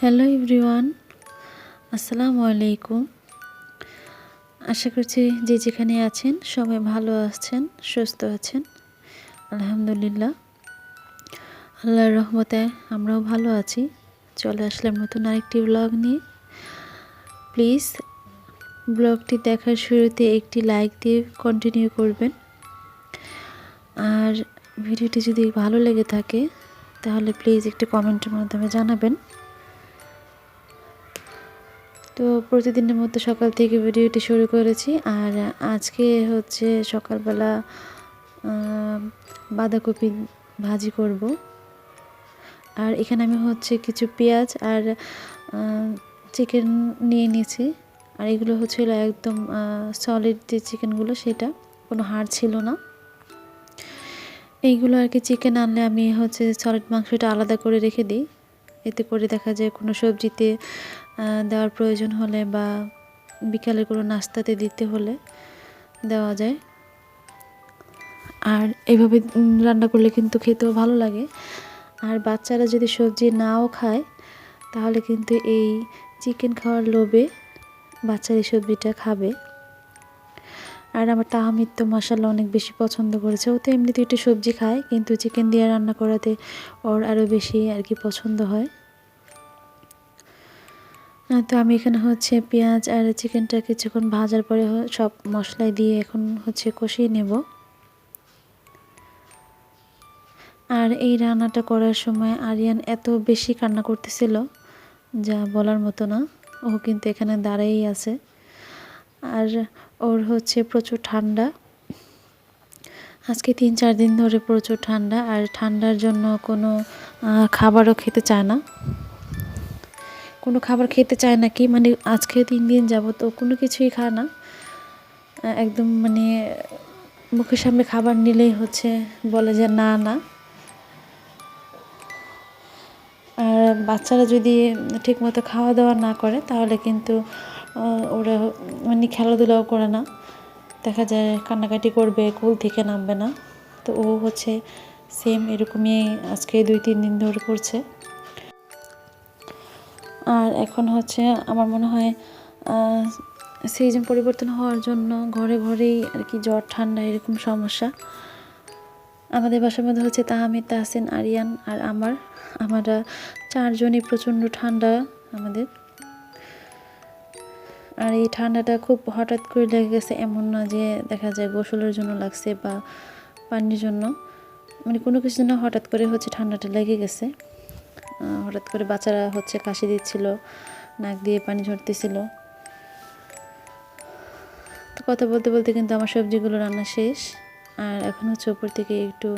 Hello everyone, আসসালামু আলাইকুম। আশা করছি যে যেখানে আছেন সবাই ভালো আছেন, সুস্থ আছেন। আলহামদুলিল্লাহ। আল্লাহর রহমতে আমরাও ভালো আছি। চলে আসলাম নতুন আরেকটি ব্লগ নিয়ে। প্লিজ ব্লগটি দেখার শুরুতে একটি লাইক দিয়ে কন্টিনিউ করবেন। আর ভিডিওটি যদি ভালো লেগে থাকে, তাহলে প্লিজ একটি কমেন্টের মাধ্যমে জানাবেন। তো প্রতিদিনের মতো সকাল থেকে ভিডিওটি শুরু করেছি। আর আজকে হচ্ছে সকালবেলা বাঁধাকপি ভাজি করব। আর এখানে আমি হচ্ছে কিছু পেঁয়াজ আর চিকেন নিয়ে নিয়েছি। আর এগুলো হচ্ছিল একদম সলিড যে চিকেনগুলো সেটা, কোনো হাড় ছিল না। এইগুলো আর কি চিকেন আনলে আমি হচ্ছে সলিড মাংসটা আলাদা করে রেখে দিই। এতে করে দেখা যায় কোনো সবজিতে দেওয়ার প্রয়োজন হলে বা বিকালে কোনো নাস্তাতে দিতে হলে দেওয়া যায়। আর এভাবে রান্না করলে কিন্তু খেতেও ভালো লাগে। আর বাচ্চারা যদি সবজি নাও খায়, তাহলে কিন্তু এই চিকেন খাওয়ার লোভে বাচ্চারা এই সবজিটা খাবে। আর আমার তাহমিদ তো মশালা অনেক বেশি পছন্দ করেছে। ও তো এমনিতে একটু সবজি খায়, কিন্তু চিকেন দিয়ে রান্না করাতে ওর আরও বেশি আর কি পছন্দ হয়। তো আমি এখানে হচ্ছে পেঁয়াজ আর চিকেনটা কিছুক্ষণ ভাজার পরে সব মশলাই দিয়ে এখন হচ্ছে কষিয়ে নেব। আর এই রান্নাটা করার সময় আরিয়ান এত বেশি কান্না করতেছিল, যা বলার মতো না। ও কিন্তু এখানে দাঁড়াই আছে। আর ওর হচ্ছে প্রচুর ঠান্ডা। আজকে তিন চার দিন ধরে প্রচুর ঠান্ডা, আর ঠান্ডার জন্য কোনো খাবারও খেতে চায় না। কোনো খাবার খেতে চায় না কি মানে আজকে তিন দিন যাব তো কোনো কিছুই খায় না। একদম মানে মুখের সামনে খাবার নিলেই হচ্ছে, বলে যে না না। আর বাচ্চারা যদি ঠিকমতো খাওয়া দাওয়া না করে, তাহলে কিন্তু ওরা মানে খেলাধুলাও করে না। দেখা যায় কান্নাকাটি করবে, কুল থেকে নামবে না। তো ও হচ্ছে সেম এরকমই আজকে দুই, তিন দিন ধরে করছে। আর এখন হচ্ছে আমার মনে হয় সিজন পরিবর্তন হওয়ার জন্য ঘরে ঘরেই আর কি জ্বর, ঠান্ডা এরকম সমস্যা। আমাদের বাসার মধ্যে হচ্ছে তাহামিদ, তাহসিন, আরিয়ান আর আমার। আমরা চারজনই প্রচণ্ড ঠান্ডা আমাদের। আর এই ঠান্ডাটা খুব হঠাৎ করে লেগে গেছে এমন না যে দেখা যায় গোসলের জন্য লাগছে বা পানির জন্য। মানে কোনো কিছু জন্য হঠাৎ করে হচ্ছে ঠান্ডাটা লেগে গেছে। হঠাৎ করে বাচ্চারা হচ্ছে কাশি দিচ্ছিল, নাক দিয়ে পানি ঝরতেছিল। তো কথা বলতে বলতে কিন্তু আমার সবজিগুলো রান্না শেষ। আর এখন হচ্ছে ওপর থেকে একটু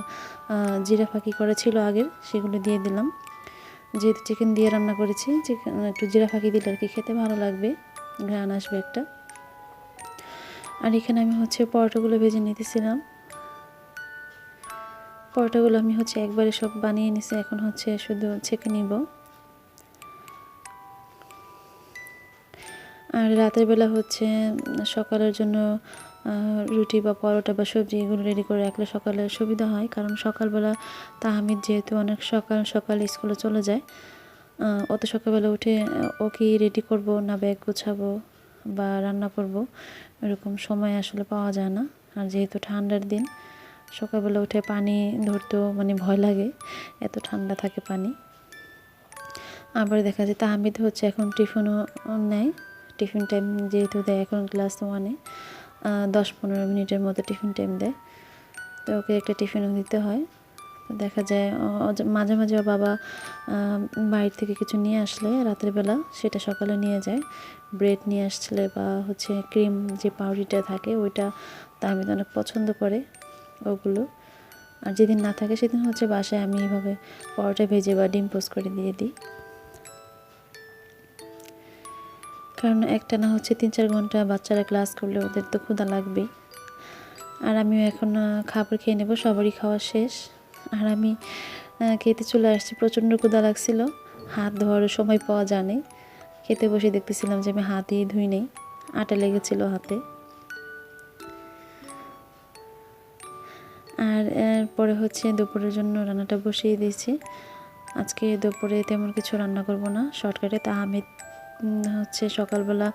জিরা ফাঁকি করা ছিল আগের, সেগুলো দিয়ে দিলাম। যেহেতু চিকেন দিয়ে রান্না করেছি চিকেন একটু জিরা ফাঁকি দিলে আর কি খেতে ভালো লাগবে, ঘ্রাণ আসবে একটা। আর এখানে আমি হচ্ছে পরোটাগুলো ভেজে নিতেছিলাম। পরোটাগুলো আমি হচ্ছে একবারে সব বানিয়ে নিছি, এখন হচ্ছে শুধু ছেঁকে নিব। আর রাতের বেলা হচ্ছে সকালের জন্য রুটি বা পরোটা বা সবজি এগুলো রেডি করে রাখলে সকালে সুবিধা হয়, কারণ সকালবেলা তাহামিদ যেহেতু অনেক সকাল সকাল স্কুলে চলে যায় অত সকালবেলা উঠে ও কি রেডি করব, না ব্যাগ গুছাবো বা রান্না করব, এরকম সময় আসলে পাওয়া যায় না। আর যেহেতু ঠান্ডার দিন সকালবেলা উঠে পানি ধরতেও মানে ভয় লাগে, এত ঠান্ডা থাকে পানি। আবার দেখা যায় তাহমিদ হচ্ছে এখন টিফিনও নেয়, টিফিন টাইম যেহেতু দেয় এখন ক্লাস ওয়ানে দশ পনেরো মিনিটের মতো টিফিন টাইম দেয়। তো ওকে একটা টিফিনও দিতে হয়। দেখা যায় মাঝে মাঝে বাবা বাইরে থেকে কিছু নিয়ে আসলে রাতের বেলা, সেটা সকালে নিয়ে যায়। ব্রেড নিয়ে আসলে বা হচ্ছে ক্রিম যে পাউরিটা থাকে, ওইটা তাহমিদ অনেক পছন্দ করে। ওগুলো। আর যেদিন না থাকে সেদিন হচ্ছে বাসায় আমি এইভাবে পরোটা ভেজে বা ডিম পোস্ট করে দিয়ে দিই। কারণ একটা না হচ্ছে তিন চার ঘণ্টা বাচ্চারা ক্লাস করলে ওদের তো ক্ষুধা লাগবেই। আর আমিও এখন খাবার খেয়ে নেব, সবারই খাওয়া শেষ। আর আমি খেতে চলে আসছি, প্রচণ্ড ক্ষুধা লাগছিল। হাত ধোয়ার সময় পাওয়া জানে খেতে বসে দেখতেছিলাম যে আমি হাতই ধুই নেই, আটা লেগেছিল হাতে। আর এরপরে হচ্ছে দুপুরের জন্য রান্নাটা বসিয়ে দিয়েছি। আজকে দুপুরে তেমন কিছু রান্না করব না, শর্টকাটে। তাহামিদ হচ্ছে সকালবেলা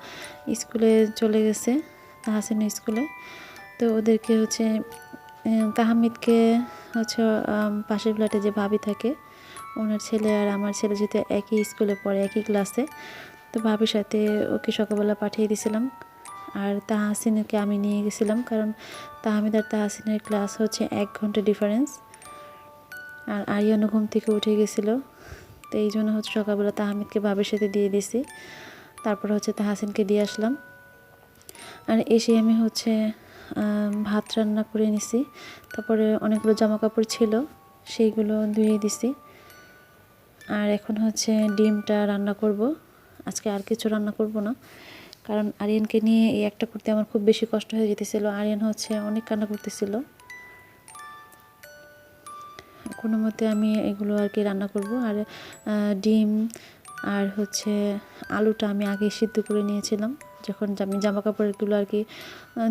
স্কুলে চলে গেছে, তাহাসিন স্কুলে। তো ওদেরকে হচ্ছে তাহামিদকে হচ্ছে পাশের ফ্ল্যাটে যে ভাবি থাকে, ওনার ছেলে আর আমার ছেলে যেহেতু একই স্কুলে পড়ে, একই ক্লাসে, তো ভাবির সাথে ওকে সকালবেলা পাঠিয়ে দিয়েছিলাম আর তাহাসিনকে আমি নিয়ে গেছিলাম, কারণ তাহমিদ আর তাহাসিনের ক্লাস হচ্ছে এক ঘণ্টা ডিফারেন্স আর আরিয়ানও ঘুম থেকে উঠে গেছিল। তো এই জন্য হচ্ছে সকালবেলা তাহমিদকে বাবের সাথে দিয়ে দিছি। তারপর হচ্ছে তাহাসিনকে দিয়ে আসলাম। আর এসে আমি হচ্ছে ভাত রান্না করে নিছি। তারপরে অনেকগুলো জামা কাপড় ছিল, সেইগুলো ধুয়ে দিছি। আর এখন হচ্ছে ডিমটা রান্না করব। আজকে আর কিছু রান্না করব না। কারণ আরিয়ানকে নিয়ে এই একটা করতে আমার খুব বেশি কষ্ট হয়ে যেতেছিল। আরিয়ান হচ্ছে অনেক কান্না করতেছিল। কোনো মতে আমি এগুলো আর কি রান্না করব। আর ডিম আর হচ্ছে আলুটা আমি আগে সিদ্ধ করে নিয়েছিলাম। যখন আমি জামা কাপড়গুলো আর কি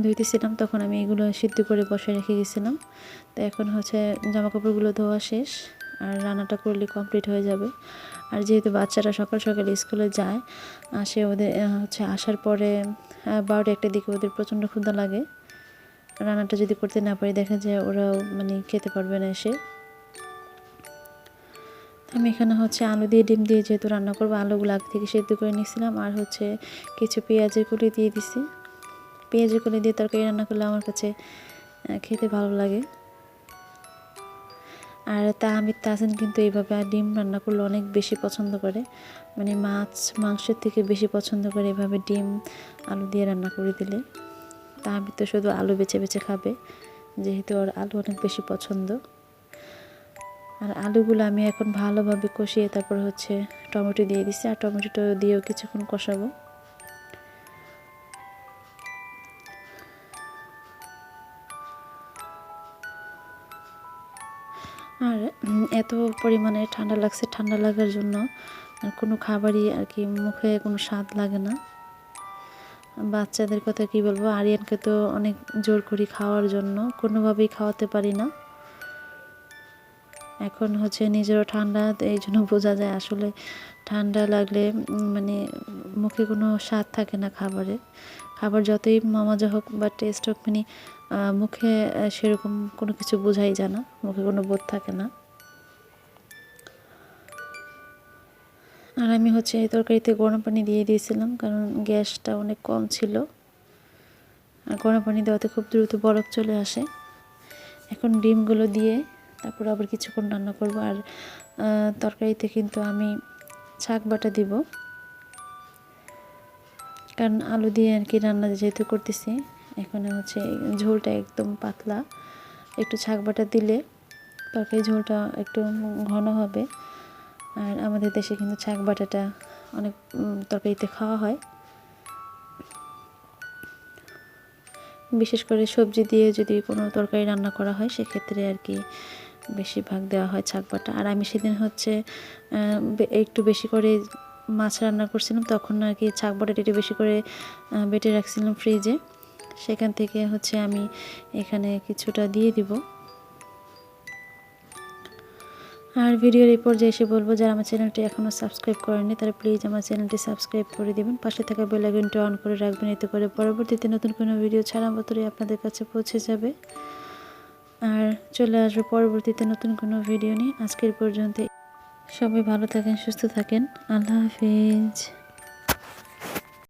ধুইতেছিলাম, তখন আমি এগুলো সিদ্ধ করে বসে রেখে গেছিলাম। তো এখন হচ্ছে জামা কাপড়গুলো ধোয়া শেষ। আর রান্নাটা করলে কমপ্লিট হয়ে যাবে। আর যেহেতু বাচ্চারা সকাল সকাল স্কুলে যায় আসে ওদের হচ্ছে আসার পরে বারোটা একটা দিকে ওদের প্রচণ্ড ক্ষুধা লাগে। রান্নাটা যদি করতে না পারি, দেখা যায় ওরাও মানে খেতে পারবে না এসে। আমি এখানে হচ্ছে আলু দিয়ে ডিম দিয়ে যেহেতু রান্না করব, আলুগুলো আগে থেকে সেদ্ধ করে নিয়েছিলাম। আর হচ্ছে কিছু পেঁয়াজের কুলি দিয়ে দিছি। পেঁয়াজের কুলি দিয়ে তরকারি রান্না করলে আমার কাছে খেতে ভালো লাগে। আর তা আমি তাসিন কিন্তু এইভাবে ডিম রান্না করলে অনেক বেশি পছন্দ করে। মানে মাছ, মাংসের থেকে বেশি পছন্দ করে এভাবে ডিম, আলু দিয়ে রান্না করে দিলে। তা আমি তো শুধু আলু বেছে বেছে খাবে, যেহেতু ওর আলু অনেক বেশি পছন্দ। আর আলুগুলো আমি এখন ভালোভাবে কষিয়ে তারপর হচ্ছে টমেটো দিয়ে দিচ্ছি আর টমেটোটা দিয়েও কিছুক্ষণ কষাবো। আর এত পরিমাণে ঠান্ডা লাগছে, ঠান্ডা লাগার জন্য। আর কোনো খাবারই আর কি মুখে কোনো স্বাদ লাগে না। বাচ্চাদের কথা কি বলব? আরিয়ানকে তো অনেক জোর করি খাওয়ার জন্য, কোনোভাবেই খাওয়াতে পারি না। এখন হচ্ছে নিজেরও ঠান্ডা এই জন্য বোঝা যায় আসলে ঠান্ডা লাগলে মানে মুখে কোনো স্বাদ থাকে না খাবারে। খাবার যতই মজা হোক বা টেস্ট হোক মানে মুখে সেরকম কোনো কিছু বোঝাই যায় না। মুখে কোনো বোধ থাকে না। আর আমি হচ্ছে এই তরকারিতে গরম পানি দিয়ে দিয়েছিলাম, কারণ গ্যাসটা অনেক কম ছিল। আর গরম পানি দেওয়াতে খুব দ্রুত বরফ চলে আসে। এখন ডিমগুলো দিয়ে তারপর আবার কিছুক্ষণ রান্না করব। আর তরকারিতে কিন্তু আমি শাক বাটা দিব। কারণ আলু দিয়ে আর কি রান্না যেহেতু করতেছি এখানে হচ্ছে ঝোলটা একদম পাতলা। একটু শাক বাটা দিলে তরকারি ঝোলটা একটু ঘন হবে। আর আমাদের দেশে কিন্তু শাক বাটাটা অনেক তরকারিতে খাওয়া হয়। বিশেষ করে সবজি দিয়ে যদি কোনো তরকারি রান্না করা হয়, সেক্ষেত্রে আর কি বেশিরভাগ দেওয়া হয় ছাক বাটা। আর আমি সেদিন হচ্ছে একটু বেশি করে মাছ রান্না করছিলাম, তখন আর কি ছাক বাটাটা একটু বেশি করে বেটে রাখছিলাম ফ্রিজে সেখান থেকে হচ্ছে আমি এখানে কিছুটা দিয়ে দিব। আর ভিডিওর এই পর্যায়ে এসে বলব, যারা আমার চ্যানেলটি এখনও সাবস্ক্রাইব করেনি তারা প্লিজ আমার চ্যানেলটি সাবস্ক্রাইব করে দিবেন। পাশে থাকা বেল আইকনটি অন করে রাখবেন, এতে করে পরবর্তীতে নতুন কোনো ভিডিও ছাড়া মাত্রই আপনাদের কাছে পৌঁছে যাবে। আর চলে আসবে পরবর্তীতে নতুন কোনো ভিডিও নিয়ে। আজকের পর্যন্ত সবাই ভালো থাকেন, সুস্থ থাকেন। আল্লাহ হাফিজ।